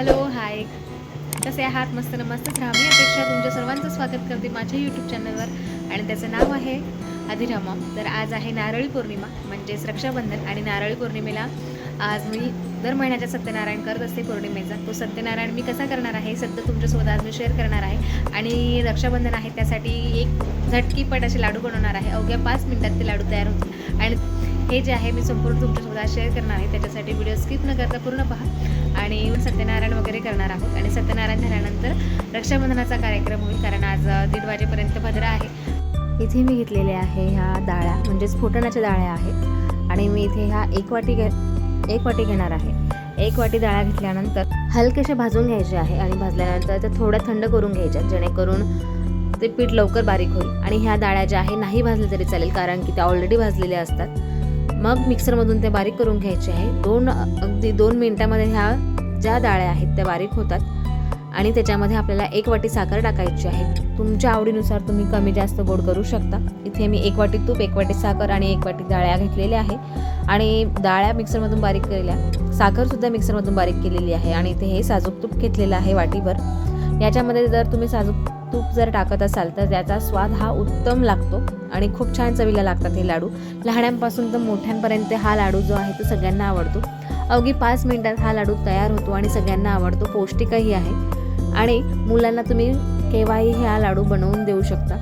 Hello hi. कसे आहात? मस्त नमस्तच राहा मी अपेक्षा तुमच्या सर्वांचं स्वागत करते माझ्या यूट्यूब चॅनलवर आणि त्याचं नाव आहे अधिरामा. तर आज आहे नारळी पौर्णिमा म्हणजेच रक्षाबंधन आणि नारळी पौर्णिमेला आज मी दर महिन्याच्या सत्यनारायण करत असते पौर्णिमेचा. तो सत्यनारायण मी कसा करणार आहे? सध्या तुमच्यासोबत आज मी शेअर करणार आहे. आणि रक्षाबंधन आहे त्यासाठी एक झटकीपट असे लाडू बनवणार आहे. अवघ्या पाच मिनटात ते लाडू तयार होतील. आणि हे जे आहे मी संपूर्ण तुमच्यासोबत आज शेअर करणार आहे. त्याच्यासाठी व्हिडिओ स्किप न करता पूर्ण पहा. आणि सत्यनारायण वगैरे करणार आहोत. आणि सत्यनारायण झाल्यानंतर रक्षाबंधनाचा कार्यक्रम होईल कारण आज दीड वाजेपर्यंत भद्रा आहे. इथे मी घेतलेले आहे ह्या डाळ्या म्हणजेच फुटण्याच्या डाळ्या आहेत. आणि मी इथे ह्या एक वाटी घे एक वाटी घेणार आहे. एक वाटी डाळ्या घेतल्यानंतर हलकेशा भाजून घ्यायचे आहे आणि भाजल्यानंतर त्या थोड्या थंड करून घ्यायच्या जेणेकरून ते पीठ लवकर बारीक होईल. आणि ह्या डाळ्या ज्या आहे नाही भाजल्या तरी चालेल कारण की त्या ऑलरेडी भाजलेल्या असतात. मग मिक्सरमधून ते बारीक करून घ्यायचे आहे. दोन अगदी दोन मिनटामध्ये ह्या ज्या डाळ्या आहेत त्या बारीक होतात. आणि त्याच्यामध्ये आपल्याला एक वाटी साखर टाकायची आहे. तुमच्या आवडीनुसार तुम्ही कमी जास्त गोड करू शकता. इथे मी एक वाटी तूप एक वाटी साखर आणि एक वाटी डाळ्या घेतलेल्या आहे. आणि डाळ्या मिक्सरमधून बारीक केलेल्या साखरसुद्धा मिक्सरमधून बारीक केलेली आहे. आणि इथे हे साजूक तूप घेतलेलं आहे वाटीभर. याच्यामध्ये जर तुम्ही साजूक तूप जर टाकत असाल तर त्याचा स्वाद हा उत्तम लागतो. आणि खूप छान चवीला लागतात हे लाडू. लहान्यांपासून तर मोठ्यांपर्यंत हा लाडू जो आहे तो सगळ्यांना आवडतो. अवघी पाच मिनिटात हा लाडू तयार होतो आणि सगळ्यांना आवडतो. पौष्टिकही आहे. आणि मुलांना तुम्ही केव्हाही हा लाडू बनवून देऊ शकता.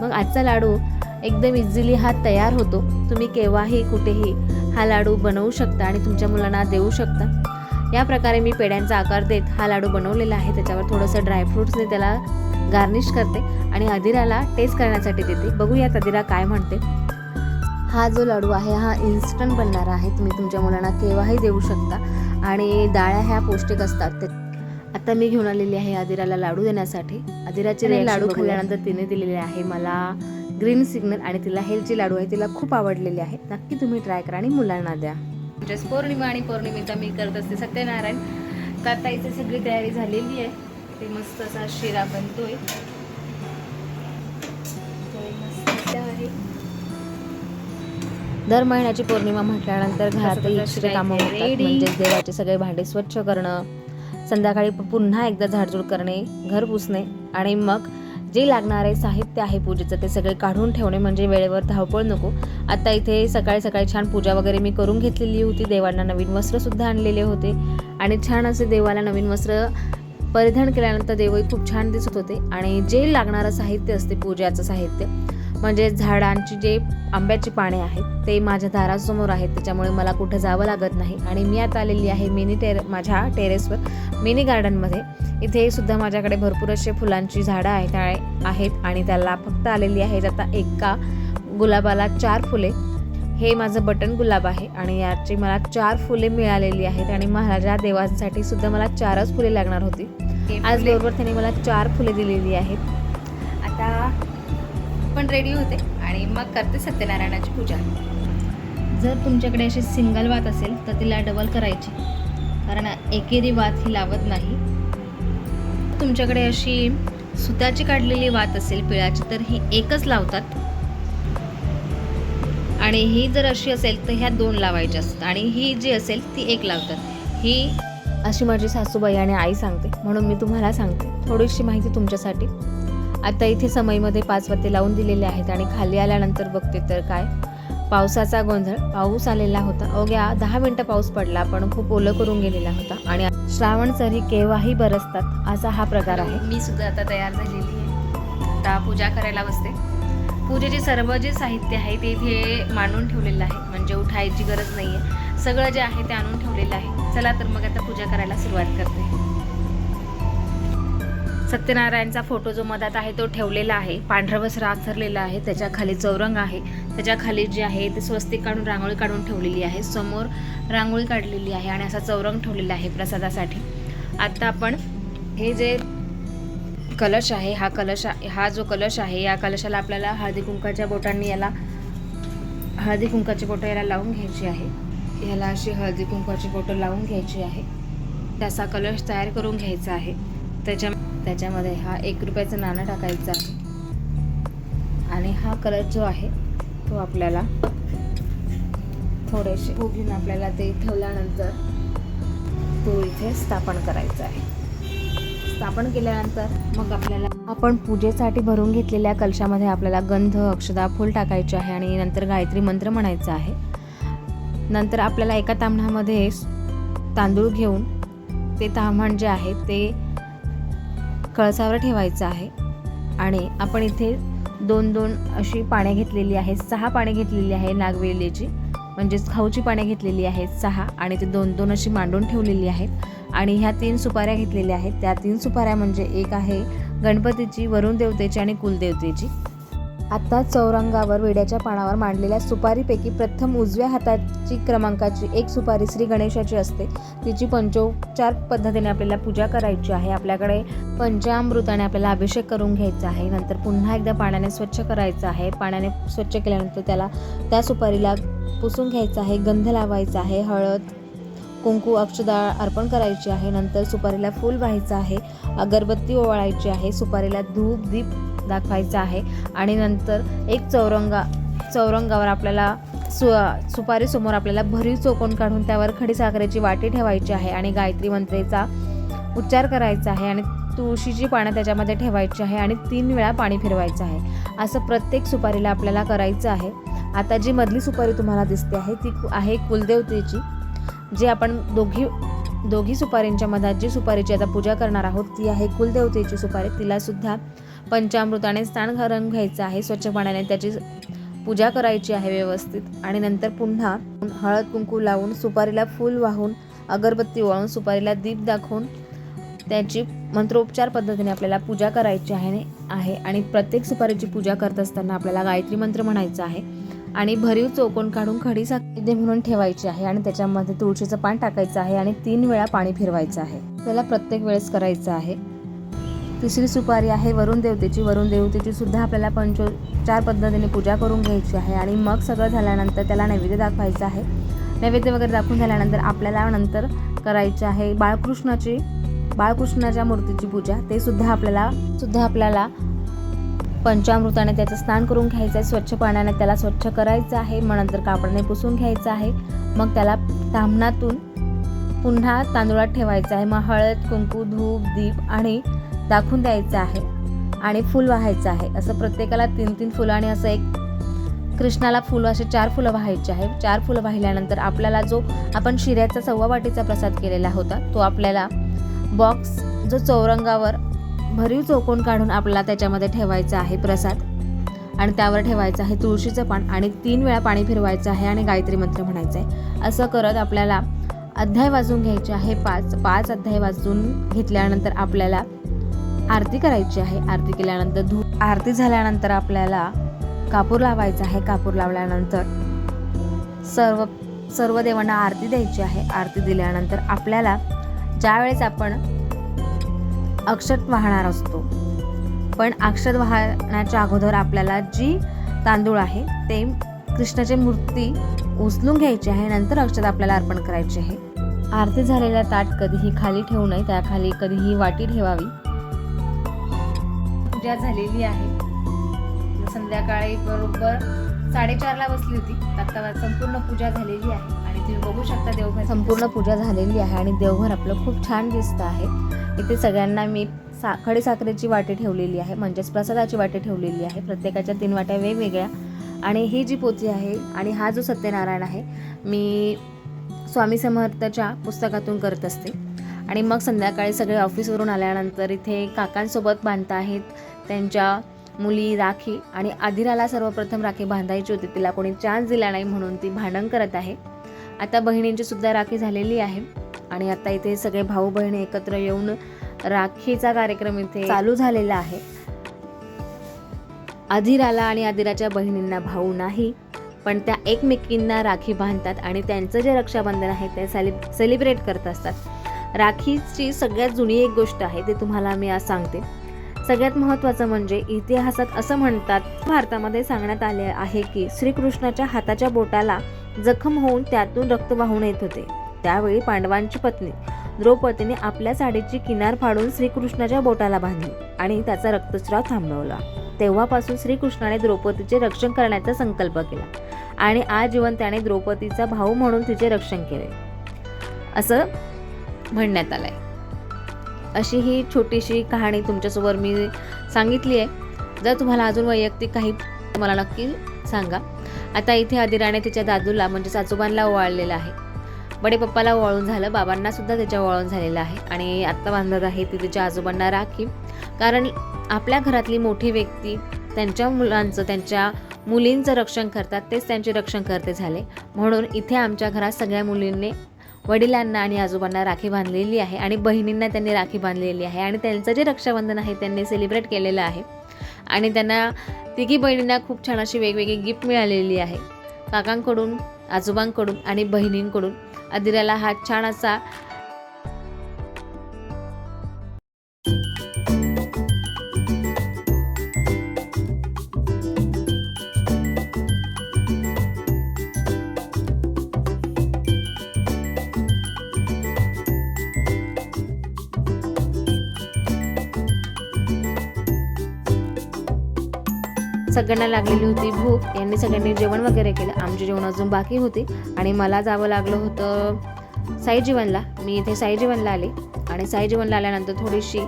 मग आजचा लाडू एकदम इझिली हा तयार होतो. तुम्ही केव्हाही कुठेही हा लाडू बनवू शकता आणि तुमच्या मुलांना देऊ शकता. या प्रकारे मी पेड्यांचा आकार देत हा लाडू बनवलेला आहे. त्याच्यावर थोडंसं ड्रायफ्रूट्सने त्याला गार्निश करते आणि अदिराला टेस्ट करण्यासाठी देते. बघूयात अदिरा काय म्हणते. हा जो लाडू आहे हा इन्स्टंट बनणारा आहे. तुम्ही तुमच्या मुलांना केव्हाही देऊ शकता. आणि डाळ्या ह्या पौष्टिक असतात. ते आता मी घेऊन आलेली आहे अदिराला लाडू देण्यासाठी. अदिराचे reaction लाडू. खाल्ल्यानंतर तिने दिलेले आहे मला ग्रीन सिग्नल आणि तिला हेल्थचे लाडू आहे. तिला खूप आवडलेले आहे. नक्की तुम्ही ट्राय करा आणि मुलांना द्या. म्हणजेच पौर्णिमा आणि पौर्णिमेचा मी करत असते सत्यनारायण. करता इथे सगळी तयारी झालेली आहे. ते मस्त असा शिरा बनतोय. मस्त आहे. दर महिन्याची पौर्णिमा म्हटल्यानंतर कामं होतात. ready. म्हणजे देवाचे सगळे भांडे स्वच्छ करणं संध्याकाळी पुन्हा एकदा झाडझूड करणे घर पुसणे आणि मग जे लागणारे साहित्य आहे पूजेचं ते सगळे काढून ठेवणे म्हणजे वेळेवर धावपळ नको. आता इथे सकाळी सकाळी छान पूजा वगैरे मी करून घेतलेली होती. देवांना नवीन वस्त्रसुद्धा आणलेले होते. आणि छान असे देवाला नवीन वस्त्र परिधान केल्यानंतर देवही खूप छान दिसत होते आणि जे लागणारं साहित्य असते पूजाचं साहित्य म्हणजे झाडांची जे आंब्याची पाने आहेत ते माझ्या दारासमोर आहेत त्याच्यामुळे मला कुठं जावं लागत नाही. आणि मी आता आलेली आहे मिनी टेर माझ्या टेरेसवर मिनी गार्डनमध्ये. इथे सुद्धा माझ्याकडे भरपूर असे फुलांची झाडं आहेत आहेत आणि त्याला फक्त आलेली आहेत आता एका गुलाबाला चार फुले. हे माझं बटन गुलाब आहे आणि याची मला चार फुले मिळालेली आहेत आणि माझ्या देवांसाठी सुद्धा मला चारच फुले लागणार होती. आज बरोबर त्याने मला चार फुले दिलेली आहेत. आता पण रेडी होते आणि मग करते सत्यनारायणाची पूजा. जर तुमच्याकडे अशी सिंगल वात असेल तर तिला डबल करायची. कारण एकेरी वात ही लावत नाही. तुमच्याकडे अशी सुताची काढलेली वात असेल पिळाची तर ही एकच लावतात. आणि ही जर अशी असेल तर ह्या दोन लावायच्या असतात. आणि ही जी असेल ती एक लावतात. ही अशी माझी सासूबाई आणि आई सांगते. म्हणून मी तुम्हाला सांगते. थोडीशी माहिती तुमच्यासाठी. आता इथे समईमध्ये पाच वत्ते लावून दिलेले आहेत आणि खाली आल्यानंतर बघते तर काय? पावसाचा गोंधळ. पाऊस आलेला होता. अवघ्या दहा मिनटं पाऊस पडला. पण खूप ओलं करून गेलेला होता. आणि श्रावण सरी केव्हाही बरसतात असा हा प्रकार आहे. मी सुद्धा आता तयार झालेली आहे. आता पूजा करायला बसते. पूजेचे सर्व जे साहित्य आहे ते इथे मांडून ठेवलेलं आहे. म्हणजे उठायची गरज नाही आहे सगळं जे आहे ते आणून ठेवलेलं आहे. चला तर मग आता पूजा करायला सुरुवात करते. सत्यनारायणचा फोटो जो मधात आहे तो ठेवलेला आहे. पांढरा वस्त्र आथरलेलं आहे. त्याच्याखाली चौरंग आहे. त्याच्याखाली जे आहे ते स्वस्तिक काढून रांगोळी काढून ठेवलेली आहे. समोर रांगोळी काढलेली आहे आणि असा चौरंग ठेवलेला आहे प्रसादासाठी. आता आपण हे जे कलश आहे हा कलश हा जो कलश आहे या कलशाला आपल्याला हळदी कुंकाच्या बोटांनी याला हळदी कुंकाची बोटं याला लावून घ्यायची आहे. याला अशी हळदी कुंकाची बोटं लावून घ्यायची आहे. त्याचा कलश तयार करून घ्यायचा आहे. त्याच्या त्याच्यामध्ये हा एक रुपयाचं नाणं टाकायचं आहे. आणि हा कलश जो आहे तो आपल्याला थोडेसे उघडून आपल्याला ते ठेवल्यानंतर तो इथे स्थापन करायचा आहे. स्थापन केल्यानंतर मग आपल्याला आपण पूजेसाठी भरून घेतलेल्या कलशामध्ये आपल्याला गंध अक्षदा फूल टाकायचे आहे आणि नंतर गायत्री मंत्र म्हणायचा आहे. नंतर आपल्याला एका तांबणामध्ये तांदूळ घेऊन ते तांबण जे आहे ते कळसावर ठेवायचं आहे. आणि आपण इथे दोन दोन अशी पाने घेतलेली आहेत सहा पाने घेतलेली आहे नागवेलीची. म्हणजेच खाऊची पाने घेतलेली आहेत सहा आणि ते दोन दोन अशी मांडून ठेवलेली आहेत. आणि ह्या तीन सुपाऱ्या घेतलेल्या आहेत. त्या तीन सुपाऱ्या म्हणजे एक आहे गणपतीची वरुण देवतेची आणि कुलदेवतेची. आता चौरंगावर विड्याच्या पानावर मांडलेल्या सुपारीपैकी प्रथम उजव्या हाताची क्रमांकाची एक सुपारी श्री गणेशाची असते. तिची पंचोपचार पद्धतीने आपल्याला पूजा करायची आहे. आपल्याकडे पंचामृताने आपल्याला अभिषेक करून घ्यायचा आहे. नंतर पुन्हा एकदा पाण्याने स्वच्छ करायचं आहे. पाण्याने स्वच्छ केल्यानंतर त्याला त्या सुपारीला पुसून घ्यायचं आहे. गंध लावायचा आहे. हळद कुंकू अक्षदाळ अर्पण करायची आहे. नंतर सुपारीला फूल व्हायचं आहे. अगरबत्ती ओवाळायची आहे. सुपारीला धूप दीप दाखवायचा आहे. आणि नंतर एक चौरंगा चौरंगावर आपल्याला सु सुपारीसमोर आपल्याला भरीव चौकोन काढून त्यावर खडीसाखरेची वाटी ठेवायची आहे आणि गायत्री मंत्रेचा उच्चार करायचा आहे आणि तुळशीची पानं त्याच्यामध्ये ठेवायची आहे आणि तीन वेळा पाणी फिरवायचं आहे. असं प्रत्येक सुपारीला आपल्याला करायचं आहे. आता जी मधली सुपारी तुम्हाला दिसते आहे ती कु- आहे कुलदेवतेची जी आपण दोघी दोघी सुपारींच्या मधात जी सुपारीची आता पूजा करणार आहोत ती आहे कुलदेवतेची सुपारी. तिला सुद्धा पंचामृताने स्नान घालून घ्यायचं आहे स्वच्छ पाण्याने त्याची पूजा करायची आहे व्यवस्थित. आणि नंतर पुन्हा हळद कुंकू लावून सुपारीला फूल वाहून अगरबत्ती वाळून सुपारीला दीप दाखवून त्याची मंत्रोपचार पद्धतीने आपल्याला पूजा करायची आहे आहे. आणि प्रत्येक सुपारीची पूजा करत असताना आपल्याला गायत्री मंत्र म्हणायचा आहे. आणि भरीव चौकोन काढून खडी साखर म्हणून ठेवायची आहे आणि त्याच्यामध्ये तुळशीचं पान टाकायचं आहे आणि तीन वेळा पाणी फिरवायचं आहे. त्याला प्रत्येक वेळेस करायचं आहे. तिसरी सुपारी आहे वरुण देवतेची. वरुण देवतेची सुद्धा आपल्याला पंचोचार पद्धतीने पूजा करून घ्यायची आहे आणि मग सगळं झाल्यानंतर त्याला नैवेद्य दाखवायचं आहे. नैवेद्य वगैरे दाखवून झाल्यानंतर आपल्याला नंतर करायचे आहे बाळकृष्णाची बाळकृष्णाच्या मूर्तीची पूजा. ते सुद्धा आपल्याला सुद्धा आपल्याला पंचामृताने त्याचं स्नान करून घ्यायचं आहे. स्वच्छ पाण्याने त्याला स्वच्छ करायचं आहे. मग नंतर कापडाने पुसून घ्यायचं आहे. मग त्याला ताम्हणातून पुन्हा तांदुळात ठेवायचं आहे. मग हळद कुंकू धूप दीप आणि दाखवून द्यायचं आहे आणि फूल वाहायचं आहे. असं प्रत्येकाला तीन तीन फुलं आणि असं एक कृष्णाला फुलं असे चार फुलं वाहायचे आहे. चार फुलं वाहिल्यानंतर आपल्याला जो आपण शिऱ्याचा सव्वा वाटीचा प्रसाद केलेला होता तो आपल्याला बॉक्स जो चौरंगावर भरीव चौकोन काढून आपल्याला त्याच्यामध्ये ठेवायचा आहे प्रसाद. आणि त्यावर ठेवायचं आहे तुळशीचं पान आणि तीन वेळा पाणी फिरवायचं आहे आणि गायत्री मंत्र म्हणायचं आहे. असं करत आपल्याला अध्याय वाजून घ्यायचे आहे. पाच पाच अध्याय वाजून घेतल्यानंतर आपल्याला आरती करायची आहे. आरती केल्यानंतर धू आरती झाल्यानंतर आपल्याला कापूर लावायचा आहे. कापूर लावल्यानंतर सर्व सर्व देवांना आरती द्यायची आहे. आरती दिल्यानंतर आपल्याला ज्यावेळेस आपण अक्षत वाहणार असतो पण अक्षत वाहण्याच्या अगोदर आपल्याला जी तांदूळ आहे ते कृष्णाची मूर्ती उचलून घ्यायची आहे. नंतर अक्षत आपल्याला अर्पण करायची आहे. आरती झालेला ताट कधीही खाली ठेवू नये. त्याखाली कधीही वाटी ठेवावी. पूजा झालेली आहे. संध्याकाळी बरोबर साडेचारला बसली होती. आता संपूर्ण पूजा झालेली आहे. आणि तुम्ही बघू शकता देवघर संपूर्ण पूजा झालेली आहे आणि देवघर आपलं खूप छान दिसतं आहे. इथे सगळ्यांना मी सा खडी साखरेची वाटी ठेवलेली आहे. म्हणजेच प्रसादाची वाटी ठेवलेली आहे. प्रत्येकाच्या तीन वाट्या वेगवेगळ्या. आणि ही जी पोथी आहे आणि हा जो सत्यनारायण आहे मी स्वामी समर्थाच्या पुस्तकातून करत असते. आणि मग संध्याकाळी सगळे ऑफिसवरून आल्यानंतर इथे काकांसोबत बांधता आहेत. त्यांच्या मुली राखी आणि आदिराला सर्वप्रथम राखी बांधायची होती. तिला कोणी चान्स दिला नाही म्हणून ती भांडण करत आहे. आता बहिणींची सुद्धा राखी झालेली आहे. आणि आता इथे सगळे भाऊ बहिणी एकत्र येऊन राखीचा कार्यक्रम इथे चालू झालेला आहे. अधिराला आणि अधिराच्या बहिणींना भाऊ नाही पण त्या एकमेकींना राखी बांधतात आणि त्यांचं जे रक्षाबंधन आहे ते सेलिब सेलिब्रेट करत असतात. राखीची सगळ्यात जुनी एक गोष्ट आहे ते तुम्हाला मी आज सांगते. सगळ्यात महत्त्वाचं म्हणजे इतिहासात असं म्हणतात भारतामध्ये सांगण्यात आले आहे की श्रीकृष्णाच्या हाताच्या बोटाला जखम होऊन त्यातून रक्त वाहून येत होते. त्यावेळी पांडवांची पत्नी द्रौपदीने आपल्या साडीची किनार फाडून श्रीकृष्णाच्या बोटाला बांधली आणि त्याचा रक्तस्राव थांबवला. तेव्हापासून श्रीकृष्णाने द्रौपदीचे रक्षण करण्याचा संकल्प केला आणि आजीवन त्याने द्रौपदीचा भाऊ म्हणून तिचे रक्षण केले. असं म्हणण्यात आलंय. आहे अशी ही छोटीशी कहाणी तुमच्यासमोर मी सांगितली आहे. जर तुम्हाला अजून वैयक्तिक काही मला नक्की सांगा. आता इथे अधिराने तिच्या दादूला म्हणजेच आजोबांना ओवाळलेलं आहे. बडे पप्पाला वळून झालं बाबांना सुद्धा त्याच्या वळून झालेलं आहे. आणि आत्ता बांधत आहे ती तिच्या आजोबांना राखी. कारण आपल्या घरातली मोठी व्यक्ती त्यांच्या मुलांचं त्यांच्या मुलींचं रक्षण करतात तेच त्यांचे रक्षण करते झाले. म्हणून इथे आमच्या घरात सगळ्या मुलींनी वडिलांना आणि आजोबांना राखी बांधलेली आहे आणि बहिणींना त्यांनी राखी बांधलेली आहे आणि त्यांचं जे रक्षाबंधन आहे त्यांनी सेलिब्रेट केलेलं आहे. आणि त्यांना तिघी बहिणींना खूप छान अशी वेगवेगळी गिफ्ट मिळालेली आहे. काकांकडून आजोबांकडून आणि बहिणींकडून. अदिराला हा छान असा सगळ्यांना लागलेली होती भूक. यांनी सगळ्यांनी जेवण वगैरे केलं. आमची जेवण अजून बाकी होती. आणि मला जावं लागलं होतं साईजीवनला. मी इथे साईजीवनला आले. आणि साईजीवनला आल्यानंतर थोडीशी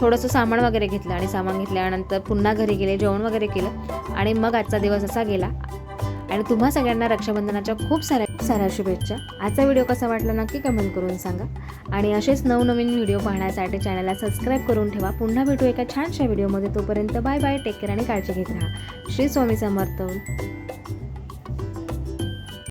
थोडंसं सामान वगैरे घेतलं. आणि सामान घेतल्यानंतर पुन्हा घरी गेले जेवण वगैरे केलं. आणि मग आजचा दिवस असा गेला. आणि तुम्हा सगळ्यांना रक्षाबंधनाच्या खूप साऱ्या साऱ्या शुभेच्छा. आजचा व्हिडिओ कसा वाटला नक्की कमेंट करून सांगा. आणि असेच नवनवीन व्हिडिओ पाहण्यासाठी चॅनलला सबस्क्राईब करून ठेवा. पुन्हा भेटू एका छानशा व्हिडिओमध्ये. तोपर्यंत बाय बाय टेक केअर आणि काळजी घेत राहा. श्री स्वामी समर्थ.